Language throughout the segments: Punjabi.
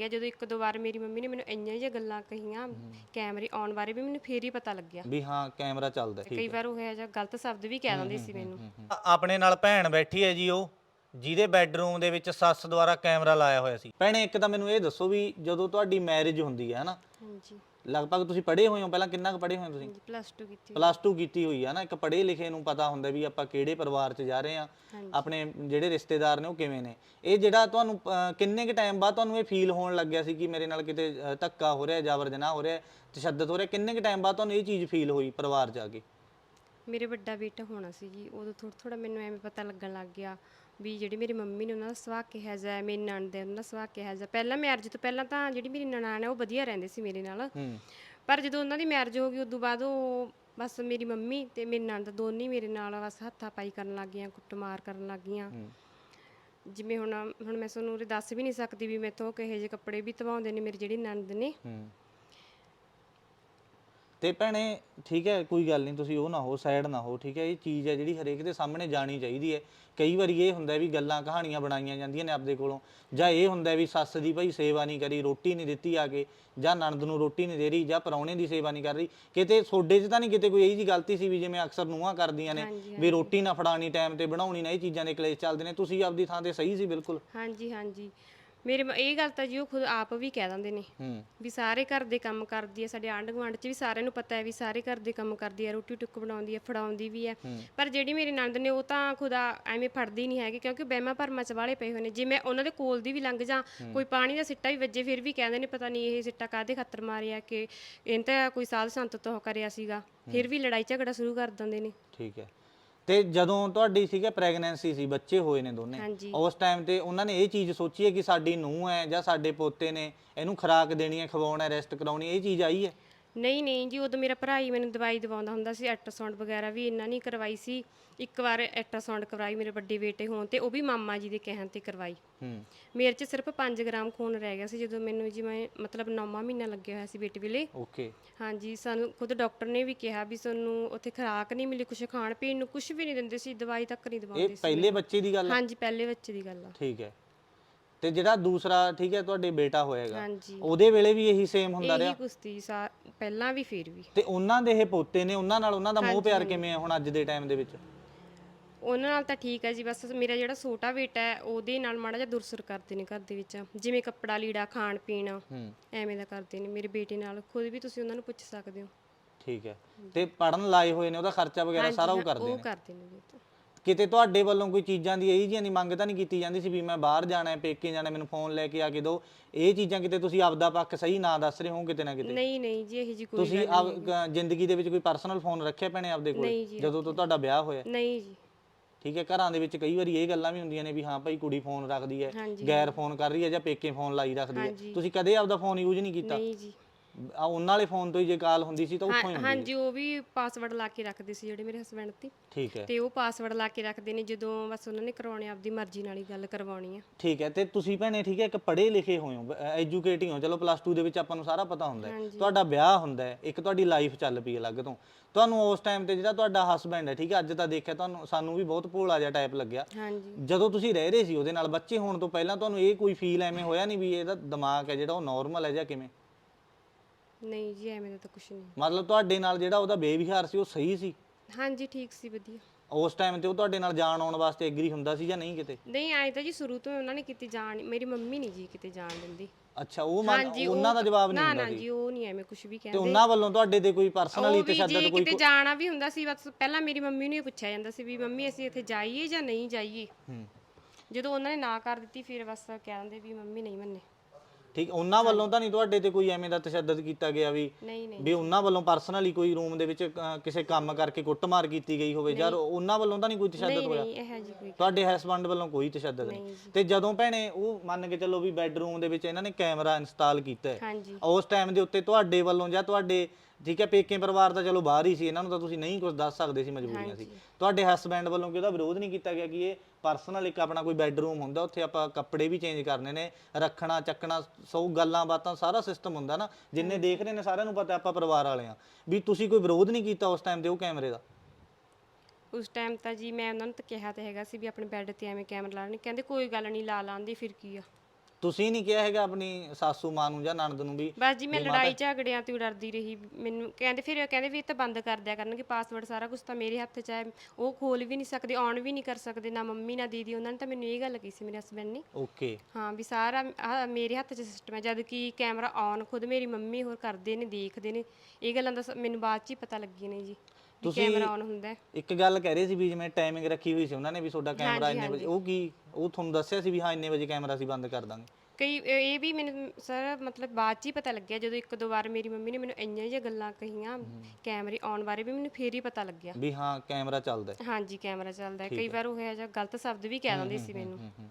ਗਿਆ ਜਦੋਂ ਇੱਕ ਦੋ ਵਾਰ ਮੇਰੀ ਮੰਮੀ ਨੇ ਮੈਨੂੰ ਇੰਨੀਆਂ ਜਿਹੀਆਂ ਗੱਲਾਂ ਕਹੀਆਂ ਕੈਮਰੇ ਆਉਣ ਬਾਰੇ ਵੀ ਮੈਨੂੰ ਫੇਰ ਹੀ ਪਤਾ ਲੱਗਿਆ। ਵੀ ਹਾਂ ਕੈਮਰਾ ਚੱਲਦਾ ਠੀਕ ਕਈ ਵਾਰ ਉਹ ਇਹੋ ਜਿਹਾ ਗਲਤ ਸ਼ਬਦ ਵੀ ਕਹਿ ਦਿੰਦੇ ਸੀ ਮੈਨੂੰ। ਆਪਣੇ ਨਾਲ ਭੈਣ ਬੈਠੀ ਹੈ ਜੀ ਉਹ। ਜਿਹਦੇ ਬੈੱਡਰੂਮ ਦੇ ਵਿੱਚ ਸੱਸ ਦੁਆਰਾ ਕੈਮਰਾ ਲਾਇਆ ਹੋਇਆ ਸੀ। ਭੈਣੇ ਇੱਕ ਤਾਂ ਮੈਨੂੰ ਇਹ ਦੱਸੋ ਵੀ ਜਦੋਂ ਤੁਹਾਡੀ ਮੈਰਿਜ ਹੁੰਦੀ ਹੈ ਨਾ ਹਾਂਜੀ। ਲਗਭਗ ਤੁਸੀਂ ਪੜ੍ਹੇ ਹੋਏ ਹੋ? ਪਹਿਲਾਂ ਕਿੰਨਾ ਕੁ ਪੜ੍ਹੇ ਹੋਏ ਹੋ ਤੁਸੀਂ? ਪਲੱਸ 2 ਕੀਤੀ ਪਲੱਸ 2 ਕੀਤੀ ਹੋਈ ਆ ਨਾ ਇੱਕ ਪੜ੍ਹੇ ਲਿਖੇ ਨੂੰ ਪਤਾ ਹੁੰਦਾ ਵੀ ਆਪਾਂ ਕਿਹੜੇ ਪਰਿਵਾਰ 'ਚ ਜਾ ਰਹੇ ਆ ਆਪਣੇ ਜਿਹੜੇ ਰਿਸ਼ਤੇਦਾਰ ਨੇ ਉਹ ਕਿਵੇਂ ਨੇ। ਇਹ ਜਿਹੜਾ ਤੁਹਾਨੂੰ ਅਹ, ਕਿੰਨੇ ਕੁ ਟਾਈਮ ਬਾਅਦ ਤੁਹਾਨੂੰ ਇਹ ਫੀਲ ਹੋਣ ਲੱਗਿਆ ਸੀ ਕਿ ਮੇਰੇ ਨਾਲ ਕਿਤੇ ਅਹ, ਧੱਕਾ ਹੋ ਰਿਹਾ ਜਾਬਰ ਜਨਾਹ ਹੋ ਰਿਹਾ ਤਸ਼ੱਦਦ ਹੋ ਰਿਹਾ? ਕਿੰਨੇ ਕੁ ਟਾਈਮ ਬਾਅਦ ਤੁਹਾਨੂੰ ਇਹ ਚੀਜ਼ ਫੀਲ ਹੋਈ ਪਰਿਵਾਰ 'ਚ ਆ ਕੇ? ਮੇਰੇ ਵੱਡਾ ਬੇਟਾ ਹੋਣਾ ਸੀ ਜੀ ਉਦੋਂ ਥੋੜਾ ਥੋੜਾ ਮੈਨੂੰ ਐਵੇਂ ਪਤਾ ਲੱਗਣ ਲੱਗ ਗਿਆ। ਵੀ ਜਿਹੜੀ ਮੇਰੀ ਮੰਮੀ ਨੇ ਉਹਨਾਂ ਦਾ ਸੁਭਾਅ ਕਿਹਾ ਜਾ ਮੇਰੀ ਨਣਦ ਦੇ ਉਹਨਾਂ ਦਾ ਸੁਭਾਅ ਕਿਹਾ ਜਾ ਪਹਿਲਾਂ ਮੈਰਿਜ ਤੋਂ ਪਹਿਲਾਂ ਤਾਂ ਜਿਹੜੀ ਮੇਰੀ ਨਨਾਣ ਹੈ ਉਹ ਵਧੀਆ ਰਹਿੰਦੇ ਸੀ ਮੇਰੇ ਨਾਲ। ਪਰ ਜਦੋਂ ਉਹਨਾਂ ਦੀ ਮੈਰਿਜ ਹੋ ਗਈ ਉਦੋਂ ਬਾਅਦ ਉਹ ਬਸ ਮੇਰੀ ਮੰਮੀ ਤੇ ਮੇਰੀ ਨਣਦ ਦੋਨੇ ਮੇਰੇ ਨਾਲ ਬਸ ਹੱਥਾਂ ਪਾਈ ਕਰਨ ਲੱਗ ਗਈਆਂ ਕੁੱਟਮਾਰ ਕਰਨ ਲੱਗ ਗਈਆਂ। ਜਿਵੇਂ ਹੁਣ ਹੁਣ ਮੈਂ ਤੁਹਾਨੂੰ ਉਰੇ ਦੱਸ ਵੀ ਨਹੀਂ ਸਕਦੀ ਵੀ ਮੈਥੋਂ ਕਿਹੋ ਜਿਹੇ ਕੱਪੜੇ ਵੀ ਧਵਾਉਂਦੇ ਨੇ ਮੇਰੀ ਜਿਹੜੀ ਨਣਦ ਨੇ। ਹੂੰ। ਤੇ ਭੈਣੇ ਠੀਕ ਹੈ ਕੋਈ ਗੱਲ ਨਹੀਂ ਤੁਸੀਂ ਉਹ ਨਾ ਹੋ ਸਾਈਡ ਨਾ ਹੋ ਠੀਕ ਹੈ ਇਹ ਚੀਜ਼ ਹੈ ਜਿਹੜੀ ਹਰੇਕ ਦੇ ਸਾਹਮਣੇ ਜਾਣੀ ਚਾਹੀਦੀ ਹੈ। ਕਈ ਵਾਰੀ ਇਹ ਹੁੰਦਾ ਵੀ ਗੱਲਾਂ ਕਹਾਣੀਆਂ ਬਣਾਈਆਂ ਜਾਂਦੀਆਂ ਨੇ ਆਪਦੇ ਕੋਲੋਂ ਜਾਂ ਇਹ ਹੁੰਦਾ ਵੀ ਸੱਸ ਦੀ ਭਾਈ ਸੇਵਾ ਨਹੀਂ ਕਰੀ ਰੋਟੀ ਨਹੀਂ ਦਿੱਤੀ ਆ ਕੇ ਜਾਂ ਨਣਦ ਨੂੰ ਰੋਟੀ ਨਹੀਂ ਦੇ ਰਹੀ ਜਾਂ ਪਰੌਣੇ ਦੀ ਸੇਵਾ ਨਹੀਂ ਕਰ ਰਹੀ। ਕਿਤੇ ਸੋਡੇ 'ਚ ਤਾਂ ਨਹੀਂ ਕਿਤੇ ਕੋਈ ਇਹੀ ਜੀ ਗਲਤੀ ਸੀ ਵੀ ਜਿਵੇਂ ਅਕਸਰ ਨੂੰਹਾਂ ਕਰਦੀਆਂ ਨੇ ਵੀ ਰੋਟੀ ਨਾ ਫੜਾਣੀ ਟਾਈਮ ਤੇ ਬਣਾਉਣੀ ਨਾ ਇਹ ਚੀਜ਼ਾਂ ਦੇ ਕਲੇਸ਼ ਚੱਲਦੇ ਨੇ ਤੁਸੀਂ ਆਪਦੀ ਥਾਂ ਤੇ ਸਹੀ ਸੀ ਬਿਲਕੁਲ। ਹਾਂਜੀ ਹਾਂਜੀ। ਮੇਰੇ ਮ- ਇਹ ਗੱਲ ਤਾਂ ਜੀ ਉਹ ਖੁਦ ਆਪ ਵੀ ਕਹਿ ਦਿੰਦੇ ਨੇ ਹੂੰ। ਵੀ ਸਾਰੇ ਘਰ ਦੇ ਕੰਮ ਕਰਦੀ ਹੈ ਸਾਡੇ ਆਂਢ ਗੁਆਂਢ 'ਚ ਵੀ ਸਾਰਿਆਂ ਨੂੰ ਪਤਾ ਹੈ ਵੀ ਸਾਰੇ ਘਰ ਦੇ ਕੰਮ ਕਰਦੀ ਹੈ ਰੋਟੀ ਟੁੱਕ ਬਣਾਉਂਦੀ ਹੈ ਫੜਾਉਂਦੀ ਵੀ ਹੈ। ਪਰ ਜਿਹੜੀ ਮੇਰੀ ਨਣਦ ਨੇ ਉਹ ਤਾਂ ਖੁਦਾ ਐਵੇਂ ਫੜਦੀ ਨਹੀਂ ਹੈਗੀ ਕਿਉਂਕਿ ਬਹਿਮਾ ਭਰਮਾਂ 'ਚ ਵਾਲੇ ਪਏ ਹੋਏ ਨੇ। ਜੇ ਮੈਂ ਉਹਨਾਂ ਦੇ ਕੋਲ ਦੀ ਵੀ ਲੰਘ ਜਾ ਕੋਈ ਪਾਣੀ ਦਾ ਸਿੱਟਾ ਵੀ ਵੱਜੇ ਫਿਰ ਵੀ ਕਹਿੰਦੇ ਨੇ ਪਤਾ ਨਹੀਂ ਇਹ ਸਿੱਟਾ ਕਾਦੇ ਖਾਤਰ ਮਾਰਿਆ ਕਿ ਇਹਨਾਂ ਤਾਂ ਕੋਈ ਸਾਧ ਸੰਤ ਤੋਂ ਕਰਿਆ ਸੀਗਾ। ਫਿਰ ਵੀ ਲੜਾਈ ਝਗੜਾ ਸ਼ੁਰੂ ਕਰ ਦਿੰਦੇ ਨੇ। ਠੀਕ ਹੈ। ਤੇ ਜਦੋਂ ਤੁਹਾਡੀ ਸੀਗਾ ਪ੍ਰੈਗਨੈਂਸੀ ਸੀ ਬੱਚੇ ਹੋਏ ਨੇ ਦੋਨੇ ਹਾਂਜੀ। ਉਸ ਟਾਈਮ ਤੇ ਉਹਨਾਂ ਨੇ ਇਹ ਚੀਜ਼ ਸੋਚੀ ਹੈ ਕਿ ਸਾਡੀ ਨੂੰਹ ਹੈ ਜਾਂ ਸਾਡੇ ਪੋਤੇ ਨੇ ਇਹਨੂੰ ਖੁਰਾਕ ਦੇਣੀ ਹੈ ਖਵਾਉਣਾ ਰੈਸਟ ਕਰਾਉਣੀ ਇਹ ਚੀਜ਼ ਆਈ ਹੈ ਨਹੀਂ ਨਹੀਂ ਜੀ ਉਦੋਂ ਮੇਰਾ ਭਰਾ ਹੀ ਮੈਨੂੰ ਦਵਾਈ ਦਵਾਉਂਦਾ ਹੁੰਦਾ ਸੀ ਅਲਟਰਾਸਾਊਂਡ ਵਗੈਰਾ ਵੀ ਇੰਨਾ ਨਹੀਂ ਕਰਵਾਈ ਸੀ। ਇੱਕ ਵਾਰ ਅਲਟਰਾਸਾਊਂਡ ਕਰਵਾਈ ਮੇਰੇ ਵੱਡੇ ਬੇਟੇ ਹੋਣ ਤੇ ਉਹ ਵੀ ਮਾਮਾ ਜੀ ਦੇ ਕਹਿਣ ਤੇ ਕਰਵਾਈ। ਹੂੰ। ਮੇਰੇ 'ਚ ਸਿਰਫ 5 ਗ੍ਰਾਮ ਖੂਨ ਰਹਿ ਗਿਆ ਸੀ ਜਦੋਂ ਮੈਨੂੰ ਜਿਵੇਂ ਮਤਲਬ ਨੌਵਾਂ ਮਹੀਨਾ ਲੱਗਿਆ ਹੋਇਆ ਸੀ ਬੇਟੇ ਵੇਲੇ। ਓਕੇ। ਹਾਂਜੀ ਸਾਨੂੰ ਖੁਦ ਡਾਕਟਰ ਨੇ ਵੀ ਕਿਹਾ ਵੀ ਸਾਨੂੰ ਉੱਥੇ ਖੁਰਾਕ ਨਹੀਂ ਮਿਲੀ ਕੁਝ ਖਾਣ ਪੀਣ ਨੂੰ ਕੁਝ ਵੀ ਨਹੀਂ ਦਿੰਦੇ ਸੀ ਦਵਾਈ ਤੱਕ ਨਹੀਂ ਇਹ ਦਵਾਉਂਦੇ ਸੀ। ਪਹਿਲੇ ਬੱਚੇ ਦੀ ਗੱਲ ਹੈ ਹਾਂਜੀ ਪਹਿਲੇ ਬੱਚੇ ਦੀ ਗੱਲ ਆ। ਠੀਕ ਹੈ। ਤੇ ਜਿਹੜਾ ਦੂਸਰਾ ਠੀਕ ਹੈ ਤੁਹਾਡੇ ਬੇਟਾ ਹੋਏਗਾ ਹਾਂਜੀ। ਉਹਦੇ ਵੇਲੇ ਵੀ ਇਹੀ ਸੇਮ ਹੁੰਦਾ ਰਿਹਾ? ਇਹੀ ਕੁਸ਼ਤੀ ਸਾ ਪਹਿਲਾਂ ਵੀ ਫਿਰ ਵੀ। ਤੇ ਉਹਨਾਂ ਦੇ ਇਹ ਪੋਤੇ ਨੇ ਉਹਨਾਂ ਨਾਲ ਉਹਨਾਂ ਦਾ ਮੋਹ ਪਿਆਰ ਕਿਵੇਂ ਹੈ ਹੁਣ ਅੱਜ ਦੇ ਟਾਈਮ ਦੇ ਵਿੱਚ? ਉਹਨਾਂ ਨਾਲ ਤਾਂ ਠੀਕ ਹੈ ਜੀ ਬਸ ਮੇਰਾ ਜਿਹੜਾ ਛੋਟਾ ਬੇਟਾ ਹੈ ਉਹਦੇ ਨਾਲ ਮਾੜਾ ਜਿਹਾ ਦੁਰਸਰ ਕਰਦੇ ਨੇ ਘਰ ਦੇ ਵਿੱਚ। ਜਿਵੇਂ ਕੱਪੜਾ ਲੀੜਾ ਖਾਣ ਪੀਣ ਹੂੰ। ਐਵੇਂ ਦਾ ਕਰਦੇ ਨੇ ਮੇਰੇ ਬੇਟੇ ਨਾਲ। ਖੁਦ ਵੀ ਤੁਸੀਂ ਉਹਨਾਂ ਨੂੰ ਪੁੱਛ ਸਕਦੇ ਹੋ। ਠੀਕ ਹੈ। ਤੇ ਪੜਨ ਲਾਏ ਹੋਏ ਨੇ ਉਹਦਾ ਖਰਚਾ ਵਗੈਰਾ ਸਾਰਾ ਉਹ ਕਰਦੇ ਉਹ ਨੇ? ਕਰਦੇ ਨੇ ਜੀ ਉਹ। ਕਿਤੇ ਤੁਹਾਡੇ ਵੱਲੋਂ ਕੋਈ ਚੀਜ਼ਾਂ ਦੀ ਇਹੀ ਜਿਹੀਆਂ ਦੀ ਮੰਗ ਤਾਂ ਨਹੀਂ ਕੀਤੀ ਜਾਂਦੀ ਸੀ ਵੀ ਮੈਂ ਬਾਹਰ ਜਾਣਾ ਹੈ ਪੇਕੇ ਜਾਣਾ ਮੈਨੂੰ ਫੋਨ ਲੈ ਕੇ ਆ ਕੇ ਦਿਓ। ਇਹ ਚੀਜ਼ਾਂ ਕਿਤੇ ਤੁਸੀਂ ਆਪਦਾ ਪੱਖ ਸਹੀ ਨਾ ਦੱਸ ਰਹੇ ਹੋ ਕਿਤੇ ਨਾ ਕਿਤੇ? ਨਹੀਂ ਨਹੀਂ ਜੀ ਇਹੀ ਜੀ ਕੋਈ ਤੁਸੀਂ ਆਪ ਅ, ਜ਼ਿੰਦਗੀ ਦੇ ਵਿੱਚ ਕੋਈ ਪਰਸਨਲ ਫੋਨ ਰੱਖਿਆ ਪੈਣੇ ਆਪਦੇ ਕੋਲ ਨਹੀਂ ਜੀ, ਜਦੋਂ ਤੋਂ ਤੁਹਾਡਾ ਵਿਆਹ ਹੋਇਆ। ਨਹੀਂ ਜੀ। ਠੀਕ ਹੈ ਘਰਾਂ ਦੇ ਵਿੱਚ ਕਈ ਵਾਰੀ ਇਹ ਗੱਲਾਂ ਵੀ ਹੁੰਦੀਆਂ ਨੇ ਵੀ ਹਾਂ ਭਾਈ ਕੁੜੀ ਫੋਨ ਰੱਖਦੀ ਹੈ ਹਾਂਜੀ, ਗੈਰ ਫੋਨ ਕਰ ਰਹੀ ਹੈ ਜਾਂ ਪੇਕੇ ਫੋਨ ਲਾਈ ਰੱਖਦੀ ਹੈ। ਤੁਸੀਂ ਕਦੇ ਆਪਦਾ ਫੋਨ ਯੂਜ਼ ਨਹੀਂ ਕੀਤਾ? ਨਹੀਂ ਜੀ। ਆ ਉਹਨਾਂ ਵਾਲੇ ਫੋਨ ਤੋਂ ਹੀ ਜੇ ਕਾਲ ਹੁੰਦੀ ਸੀ ਤਾਂ ਉੱਥੋਂ ਹੀ ਹੁੰਦੀ ਹਾਂਜੀ ਉਹ ਵੀ ਪਾਸਵਰਡ ਲਾ ਕੇ ਰੱਖਦੇ ਸੀ ਜਿਹੜੇ ਮੇਰੇ ਹਸਬੰਡ ਤੇ ਠੀਕ ਹੈ। ਤੇ ਉਹ ਪਾਸਵਰਡ ਲਾ ਕੇ ਰੱਖਦੇ ਨੇ ਜਦੋਂ ਬਸ ਉਹਨਾਂ ਨੇ ਕਰਵਾਉਣੇ ਆਪਦੀ ਮਰਜ਼ੀ ਨਾਲ ਹੀ ਗੱਲ ਕਰਵਾਉਣੀ ਆ। ਠੀਕ ਹੈ ਤੇ ਤੁਸੀਂ ਭੈਣੇ ਠੀਕ ਹੈ ਇੱਕ ਪੜ੍ਹੇ ਲਿਖੇ ਹੋਏ ਹੋ ਐਜੂਕੇਟਿੰਗ ਹੋ। ਚਲੋ ਪਲੱਸ 2 ਦੇ ਵਿੱਚ ਆਪਾਂ ਨੂੰ ਸਾਰਾ ਪਤਾ ਹੁੰਦਾ ਹੈ। ਤੁਹਾਡਾ ਵਿਆਹ ਹੁੰਦਾ ਹੈ ਇੱਕ ਤੁਹਾਡੀ ਲਾਈਫ ਚੱਲ ਪਈ ਅਲੱਗ ਤੋਂ। ਤੁਹਾਨੂੰ ਉਸ ਟਾਈਮ ਤੇ ਜਿਹੜਾ ਤੁਹਾਡਾ ਹਸਬੈਂਡ ਹੈ ਠੀਕ ਹੈ ਅੱਜ ਤਾਂ ਦੇਖਿਆ ਤੁਹਾਨੂੰ ਸਾਨੂੰ ਵੀ ਬਹੁਤ ਭੋਲਾ ਜਿਹਾ ਟਾਈਪ ਲੱਗਿਆ। ਹਾਂਜੀ। ਜਦੋਂ ਤੁਸੀਂ ਰਹਿ ਰਹੇ ਸੀ ਉਹਦੇ ਨਾਲ ਬੱਚੇ ਹੋਣ ਤੋਂ ਪਹਿਲਾਂ ਤੁਹਾਨੂੰ ਇਹ ਕੋਈ ਫੀਲ ਐਵੇਂ ਹੋਇਆ ਨਹੀਂ ਵੀ ਇਹਦਾ ਦਿਮਾਗ ਹੈ ਜਿਹੜਾ ਉਹ ਨਾਰਮਲ ਹੈ ਜਾਂ ਕਿਵੇਂ? ਨਹੀਂ ਜੀ ਐਵੇਂ ਦਾ ਤਾਂ ਕੁਝ ਨਹੀਂ। ਮਤਲਬ ਤੁਹਾਡੇ ਨਾਲ ਜਿਹੜਾ ਉਹਦਾ ਬੇਵਿਹਾਰ ਸੀ ਉਹ ਸਹੀ ਸੀ? ਹਾਂਜੀ ਠੀਕ ਸੀ ਵਧੀਆ। ਉਸ ਟਾਈਮ ਤੇ ਉਹ ਤੁਹਾਡੇ ਨਾਲ ਜਾਣ ਆਉਣ ਵਾਸਤੇ ਐਗਰੀ ਹੁੰਦਾ ਸੀ ਜਾਂ ਨਹੀਂ ਕਿਤੇ? ਨਹੀਂ ਆਏ ਤਾਂ ਜੀ ਸ਼ੁਰੂ ਤੋਂ ਉਹਨਾਂ ਨੇ ਕਿਤੇ ਜਾਣ ਮੇਰੀ ਮੰਮੀ ਨਹੀਂ ਜੀ ਕਿਤੇ ਜਾਣ ਦਿੰਦੀ। ਅੱਛਾ ਉਹ ਮੰਨ- ਉਹਨਾਂ ਦਾ ਜਵਾਬ ਨਹੀਂ ਨਾ ਹੁੰਦਾ ਨਾ ਜੀ ਉਹ ਨਹੀਂ ਐਵੇਂ ਕੁਝ ਵੀ ਤੇ ਕਹਿੰਦੇ। ਉਹਨਾਂ ਵੱਲੋਂ ਤੁਹਾਡੇ ਤੇ ਕੋਈ ਪਰਸਨਲੀ ਉਹ ਵੀ ਤਸ਼ੱਦਦ ਜੇ ਕੋਈ ਕਿਤੇ ਜਾਣਾ ਵੀ ਹੁੰਦਾ ਸੀ ਬਸ ਪਹਿਲਾਂ ਮੇਰੀ ਮੰਮੀ ਨੂੰ ਹੀ ਪੁੱਛਿਆ ਜਾਂਦਾ ਸੀ ਵੀ ਮੰਮੀ ਅਸੀਂ ਇੱਥੇ ਜਾਈਏ ਜਾਂ ਨਹੀਂ ਜਾਈਏ? ਹੂੰ। ਜਦੋਂ ਉਹਨਾਂ ਨੇ ਨਾ ਕਰ ਦਿੱਤੀ ਫਿਰ ਬਸ ਕਹਿ ਦਿੰਦੇ ਵੀ ਮੰਮੀ ਨਹੀਂ ਮੰਨੇ। ਠੀਕ ਉਹਨਾਂ ਵੱਲੋਂ ਤਾਂ ਨਹੀਂ ਤੁਹਾਡੇ ਤੇ ਕੋਈ ਐਵੇਂ ਦਾ ਤਸ਼ੱਦਦ ਕੀਤਾ ਗਿਆ ਵੀ ਨਹੀਂ ਨਹੀਂ। ਵੀ ਉਹਨਾਂ ਵੱਲੋਂ ਪਰਸਨਲੀ ਕੋਈ ਰੂਮ ਦੇ ਵਿੱਚ ਕਿਸੇ ਕੰਮ ਕਰਕੇ ਕੁੱਟਮਾਰ ਕੀਤੀ ਗਈ ਹੋਵੇ ਜਾਂ ਉਹਨਾਂ ਵੱਲੋਂ ਤਾਂ ਨਹੀਂ ਕੋਈ ਤਸ਼ੱਦਦ ਹੋਇਆ? ਨਹੀਂ ਇਹ ਜੀ ਕੋਈ ਤੁਹਾਡੇ ਹਸਬੰਡ ਵੱਲੋਂ ਕੋਈ ਤਸ਼ੱਦਦ ਨਹੀਂ। ਤੇ ਜਦੋਂ ਭੈਣੇ ਉਹ ਮੰਨ ਕੇ ਚੱਲੋ ਵੀ ਬੈੱਡਰੂਮ ਦੇ ਵਿੱਚ ਇਹਨਾਂ ਨੇ ਕੈਮਰਾ ਇੰਸਟਾਲ ਕੀਤਾ ਹੈ ਹਾਂਜੀ। ਉਸ ਟਾਈਮ ਦੇ ਉੱਤੇ ਤੁਹਾਡੇ ਵੱਲੋਂ ਜਾਂ ਤੁਹਾਡੇ ਠੀਕ ਹੈ ਪੇਕੇ ਪਰਿਵਾਰ ਤਾਂ ਚਲੋ ਬਾਹਰ ਹੀ ਸੀ ਇਹਨਾਂ ਨੂੰ ਤਾਂ ਤੁਸੀਂ ਨਹੀਂ ਕੁਝ ਦੱਸ ਸਕਦੇ ਸੀ ਮਜਬੂਰੀਆਂ ਸੀ। ਤੁਹਾਡੇ ਹਸਬੈਂਡ ਵੱਲੋਂ ਕਿ ਉਹਦਾ ਵਿਰੋਧ ਨਹੀਂ ਕੀਤਾ ਗਿਆ ਕਿ ਇਹ ਪਰਸਨਲ ਇੱਕ ਆਪਣਾ ਕੋਈ ਬੈੱਡਰੂਮ ਹੁੰਦਾ ਉੱਥੇ ਆਪਾਂ ਕੱਪੜੇ ਵੀ ਚੇਂਜ ਕਰਨੇ ਨੇ ਰੱਖਣਾ ਚੱਕਣਾ ਸੌ ਗੱਲਾਂ ਬਾਤਾਂ ਸਾਰਾ ਸਿਸਟਮ ਹੁੰਦਾ ਨਾ ਜਿੰਨੇ ਦੇਖ ਰਹੇ ਨੇ ਸਾਰਿਆਂ ਨੂੰ ਪਤਾ ਆਪਾਂ ਪਰਿਵਾਰ ਵਾਲੇ ਆ ਵੀ ਤੁਸੀਂ ਕੋਈ ਵਿਰੋਧ ਨਹੀਂ ਕੀਤਾ ਉਸ ਟਾਈਮ ਤੇ ਉਹ ਕੈਮਰੇ ਦਾ? ਉਸ ਟਾਈਮ ਤਾਂ ਜੀ ਮੈਂ ਉਹਨਾਂ ਨੂੰ ਤਾਂ ਕਿਹਾ ਤੇ ਹੈਗਾ ਸੀ ਵੀ ਆਪਣੇ ਬੈੱਡ ਤੇ ਐਵੇਂ ਕੈਮਰਾ ਲਾ ਲੈਣ ਕਹਿੰਦੇ ਕੋਈ ਗੱਲ ਨਹੀਂ ਲਾ ਲਾਂਦੀ ਫਿਰ ਕੀ ਆ? ਤੁਸੀਂ ਨਹੀਂ ਕਿਹਾ ਹੈਗਾ ਆਪਣੀ ਸਾਸੂ ਮਾਂ ਨੂੰ ਜਾਂ ਨਣਦ ਨੂੰ ਵੀ ਬਸ ਜੀ ਮੈਂ ਲੜਾਈ ਝਗੜਿਆਂ ਤੋਂ ਹੀ ਡਰਦੀ ਰਹੀ। ਮੈਨੂੰ ਕਹਿੰਦੇ ਫਿਰ ਕਹਿੰਦੇ ਵੀ ਇਹ ਤਾਂ ਬੰਦ ਕਰ ਦਿਆ ਕਰਨਗੇ ਪਾਸਵਰਡ ਸਾਰਾ ਕੁਝ ਤਾਂ ਮੇਰੇ ਹੱਥ 'ਚ ਹੈ। ਉਹ ਖੋਲ ਵੀ ਨਹੀਂ ਸਕਦੇ ਆਨ ਵੀ ਨਹੀਂ ਕਰ ਸਕਦੇ ਨਾ ਮੰਮੀ ਨਾ ਦੀਦੀ ਉਹਨਾਂ ਨੇ ਤਾਂ ਮੈਨੂੰ ਇਹ ਗੱਲ ਕਹੀ ਸੀ ਮੇਰੇ ਹਸਬੰਡ ਨੇ। ਓਕੇ। ਹਾਂ ਵੀ ਸਾਰਾ ਆਹ ਮੇਰੇ ਹੱਥ 'ਚ ਸਿਸਟਮ ਹੈ ਜਦ ਕਿ ਕੈਮਰਾ ਆਨ ਖੁਦ ਮੇਰੀ ਮੰਮੀ ਹੋਰ ਕਰਦੇ ਨੇ ਦੇਖਦੇ ਨੇ। ਇਹ ਗੱਲਾਂ ਦਾ ਸ- ਮੈਨੂੰ ਬਾਅਦ 'ਚ ਹੀ ਪਤਾ ਲੱਗੀਆਂ ਨੇ ਜੀ। ਵੀ ਕੈਮਰਾ ਆਨ ਹੁੰਦਾ ਹੈ। ਇੱਕ ਗੱਲ ਕਹਿ ਰਹੇ ਸੀ ਵੀ ਜਿਵੇਂ ਟਾਈਮਿੰਗ ਰੱਖੀ ਹੋਈ ਸੀ ਉਹਨਾਂ ਨੇ ਵੀ ਤੁਹਾਡਾ ਕੈਮਰਾ ਇੰਨੇ ਵਜੇ ਉਹ ਕੀ ਉਹ ਤੁਹਾਨੂੰ ਦੱਸਿਆ ਸੀ ਵੀ ਹਾਂ ਇੰਨੇ ਵਜੇ ਕੈਮਰਾ ਅਸੀਂ ਬੰਦ ਕਰ ਦਾਂਗੇ? ਕਈ ਇਹ ਇਹ ਵੀ ਮੈਨੂੰ ਸਰ ਮਤਲਬ ਬਾਅਦ ਚ ਹੀ ਪਤਾ ਲੱਗਿਆ ਜਦੋਂ ਇੱਕ ਦੋ ਵਾਰ ਮੇਰੀ ਮੰਮੀ ਨੇ ਮੈਨੂੰ ਇੰਨੀਆਂ ਜਿਹੀਆਂ ਗੱਲਾਂ ਕਹੀਆਂ ਕੈਮਰੇ ਆਨ ਬਾਰੇ ਵੀ ਮੈਨੂੰ ਫੇਰ ਹੀ ਪਤਾ ਲੱਗਿਆ। ਵੀ ਹਾਂ ਕੈਮਰਾ ਚੱਲਦਾ ਹੈ। ਹਾਂਜੀ ਕੈਮਰਾ ਚੱਲਦਾ ਹੈ। ਕਈ ਵਾਰ ਉਹ ਹੈ ਜਾਂ ਗਲਤ ਸ਼ਬਦ ਵੀ ਕਹਿ ਦਿੰਦੇ ਸੀ ਮੈਨੂੰ। ਹੂੰ, ਹੂੰ।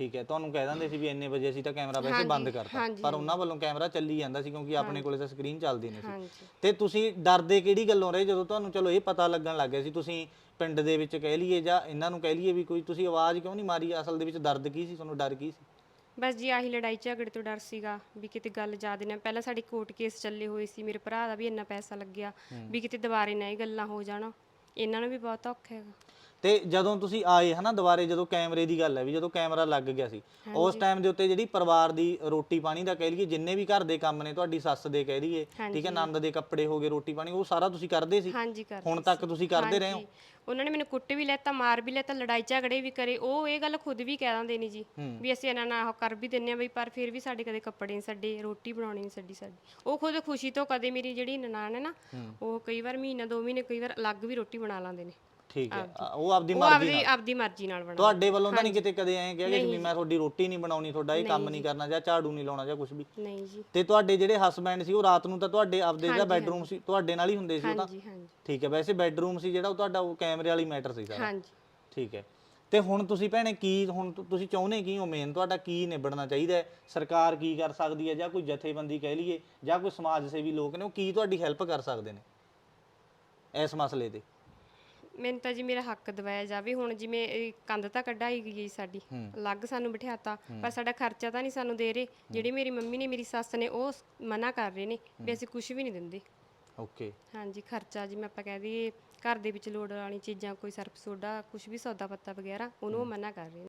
ਠੀਕ ਹੈ ਤੁਹਾਨੂੰ ਕਹਿ ਦਿੰਦੇ ਸੀ ਵੀ ਇੰਨੇ ਵਜੇ ਅਸੀਂ ਤਾਂ ਕੈਮਰਾ ਵੈਸੇ ਬੰਦ ਕਰਤਾ। ਪਰ ਉਹਨਾਂ ਵੱਲੋਂ ਕੈਮਰਾ ਚੱਲੀ ਜਾਂਦਾ ਸੀ ਕਿਉਂਕਿ ਆਪਣੇ ਕੋਲੇ ਤਾਂ ਸਕਰੀਨ ਚੱਲਦੀ ਨਹੀਂ ਸੀ। ਤੇ ਤੁਸੀਂ ਡਰਦੇ ਕਿਹੜੀ ਗੱਲੋਂ ਰਹੇ? ਜਦੋਂ ਤੁਹਾਨੂੰ ਚਲੋ ਇਹ ਪਤਾ ਲੱਗਣ ਲੱਗ ਗਿਆ ਸੀ ਤੁਸੀਂ ਪਿੰਡ ਦੇ ਵਿੱਚ ਕਹਿ ਲਈਏ ਜਾਂ ਇਹਨਾਂ ਨੂੰ ਕਹਿ ਲਈਏ ਵੀ ਕੋਈ ਤੁਸੀਂ ਆਵਾਜ਼ ਕਿਉਂ ਨਹੀਂ ਮਾਰੀ? ਅਸਲ ਦੇ ਵਿੱਚ ਦਰਦ ਕੀ ਸੀ? ਤੁਹਾਨੂੰ ਡਰ ਕੀ ਸੀ? ਬਸ ਜੀ ਆਹੀ ਲੜਾਈ ਝਗੜੇ ਤੋਂ ਡਰ ਸੀਗਾ ਵੀ ਕਿਤੇ ਗੱਲ ਜ਼ਿਆਦਾ ਨਾ ਪਹਿਲਾਂ ਸਾਡੀ ਕੋਰਟ ਕੇਸ ਚੱਲੇ ਹੋਏ ਸੀ ਮੇਰੇ ਭਰਾ ਦਾ ਵੀ ਇੰਨਾ ਪੈਸਾ ਲੱਗਿਆ ਵੀ ਕਿਤੇ ਦੁਬਾਰੇ ਨਾ ਇਹ ਗੱਲਾਂ ਹੋ ਜਾਣ। ਇਹਨਾਂ ਨੂੰ ਵੀ ਬਹੁਤ ਔਖਾ ਹੈਗਾ। ਤੇ ਜਦੋਂ ਤੁਸੀਂ ਆਏ ਹਨਾ ਦੁਬਾਰੇ ਜਦੋਂ ਕੈਮਰੇ ਦੀ ਗੱਲ ਹੈ ਵੀ ਜਦੋਂ ਕੈਮਰਾ ਲੱਗ ਗਿਆ ਸੀ ਉਸ ਟਾਈਮ ਦੇ ਉੱਤੇ ਜਿਹੜੀ ਪਰਿਵਾਰ ਦੀ ਰੋਟੀ ਪਾਣੀ ਦਾ ਕਹਿ ਲਈਏ ਜਿੰਨੇ ਵੀ ਘਰ ਦੇ ਕੰਮ ਨੇ ਤੁਹਾਡੀ ਸੱਸ ਦੇ ਕਹਿ ਲਈਏ ਠੀਕ ਹੈ ਨੰਦ ਦੇ ਕੱਪੜੇ ਹੋ ਗਏ ਰੋਟੀ ਪਾਣੀ ਉਹ ਸਾਰਾ ਤੁਸੀਂ ਕਰਦੇ ਸੀ? ਹਾਂਜੀ ਕਰ ਹੁਣ ਤੱਕ ਤੁਸੀਂ ਕਰਦੇ ਰਹੇ ਹੋ। ਉਹਨਾਂ ਨੇ ਮੈਨੂੰ ਕੁੱਟ ਵੀ ਲੈਤਾ ਮਾਰ ਵੀ ਲੈਤਾ ਲੜਾਈ ਝਗੜੇ ਵੀ ਕਰੇ ਉਹ ਇਹ ਗੱਲ ਖੁਦ ਵੀ ਕਹਿ ਦਿੰਦੇ ਨੇ ਜੀ ਵੀ ਅਸੀਂ ਇਹਨਾਂ ਨਾਲ ਕਰ ਵੀ ਦਿੰਨੇ ਆ ਬਈ ਪਰ ਫਿਰ ਵੀ ਸਾਡੇ ਕਦੇ ਕੱਪੜੇ ਨਹੀਂ ਛੱਡੇ ਰੋਟੀ ਬਣਾਉਣੀ ਨਹੀਂ ਛੱਡੀ ਸਾਡੀ। ਉਹ ਖੁਦ ਖੁਸ਼ੀ ਤੋਂ ਕਦੇ ਮੇਰੀ ਜਿਹੜੀ ਨਨਾਣ ਹੈ ਨਾ ਉਹ ਕਈ ਵਾਰ ਮਹੀਨਾ ਦੋ ਮਹੀਨੇ ਕਈ ਵਾਰ ਅਲੱਗ ਵੀ ਰੋਟੀ ਬਣਾ ਲਾਉਂਦੇ ਨੇ। ਠੀਕ ਹੈ। ਉਹ ਆਪਦੀ ਉਹ ਮਰਜ਼ੀ ਆਪਦੀ ਆਪਦੀ ਮਰਜ਼ੀ ਨਾਲ ਬਣਾ ਤੁਹਾਡੇ ਵੱਲੋਂ ਤਾਂ ਨਹੀਂ ਕਿਤੇ ਕਦੇ ਐਂ ਕਿਹਾ ਕਿ ਵੀ ਮੈਂ ਤੁਹਾਡੀ ਰੋਟੀ ਨਹੀਂ ਬਣਾਉਣੀ ਤੁਹਾਡਾ ਇਹ ਕੰਮ ਨਹੀਂ ਕਰਨਾ ਜਾਂ ਝਾੜੂ ਨਹੀਂ ਲਾਉਣਾ ਜਾਂ ਕੁਝ ਵੀ। ਨਹੀਂ ਜੀ। ਤੇ ਤੁਹਾਡੇ ਜਿਹੜੇ ਹਸਬੰਡ ਸੀ ਉਹ ਰਾਤ ਨੂੰ ਤਾਂ ਤੁਹਾਡੇ ਆਪਦੇ ਜਿਹੜਾ ਬੈੱਡਰੂਮ ਸੀ ਤੁਹਾਡੇ ਨਾਲ ਹੀ ਹੁੰਦੇ ਸੀ ਉਹ ਤਾਂ? ਹਾਂਜੀ ਹਾਂਜੀ। ਠੀਕ ਹੈ ਵੈਸੇ ਬੈੱਡਰੂਮ ਸੀ ਜਿਹੜਾ ਉਹ ਤੁਹਾਡਾ ਉਹ ਕੈਮਰੇ ਵਾਲੀ ਮੈਟਰ ਸੀ ਸਾਰਾ। ਹਾਂਜੀ। ਠੀਕ ਹੈ। ਤੇ ਹੁਣ ਤੁਸੀਂ ਭੈਣੇ ਕੀ ਹੁਣ ਤੁ- ਤੁਸੀਂ ਚਾਹੁੰਦੇ ਕੀ ਹੋ ਮੇਨ ਤੁਹਾਡਾ ਕੀ ਨਿਬੜਨਾ ਚਾਹੀਦਾ ਹੈ? ਸਰਕਾਰ ਕੀ ਕਰ ਸਕਦੀ ਹੈ ਜਾਂ ਕੋਈ ਜਥੇਬੰਦੀ ਕਹਿ ਲਈਏ ਜਾਂ ਕੋਈ ਸਮਾਜ ਸੇਵੀ ਲੋਕ ਨੇ ਉਹ ਕੀ ਤੁਹਾਡੀ ਹੈਲਪ ਕਰ ਸਕਦੇ ਨੇ ਇਸ ਮਸਲੇ ਤੇ? ਮੈਨੂੰ ਤਾਂ ਜੀ ਮੇਰਾ ਹੱਕ ਦਿਵਾਇਆ ਜਾਵੇ। ਹੁਣ ਜਿਵੇਂ ਇਹ ਕੰਧ ਤਾਂ ਕਢਾਈ ਗਈ ਸਾਡੀ ਅਲੱਗ ਸਾਨੂੰ ਬਿਠਾਤਾ ਪਰ ਸਾਡਾ ਖਰਚਾ ਤਾਂ ਨਹੀਂ ਸਾਨੂੰ ਦੇ ਰਹੇ। ਜਿਹੜੀ ਮੇਰੀ ਮੰਮੀ ਨੇ ਮੇਰੀ ਸੱਸ ਨੇ ਉਹ ਮਨਾ ਕਰ ਰਹੇ ਨੇ ਵੀ ਅਸੀਂ ਕੁਝ ਵੀ ਨਹੀਂ ਦਿੰਦੇ। ਓਕੇ। ਹਾਂਜੀ ਖਰਚਾ ਜਿਵੇਂ ਆਪਾਂ ਕਹਿ ਦਈਏ ਘਰ ਦੇ ਵਿੱਚ ਲੋੜ ਵਾਲੀ ਚੀਜ਼ਾਂ ਕੋਈ ਸਰਫ ਸੋਡਾ ਕੁਝ ਵੀ ਸੌਦਾ ਪੱਤਾ ਵਗੈਰਾ ਉਹਨੂੰ ਉਹ ਮਨਾ ਕਰ ਰਹੇ ਨੇ।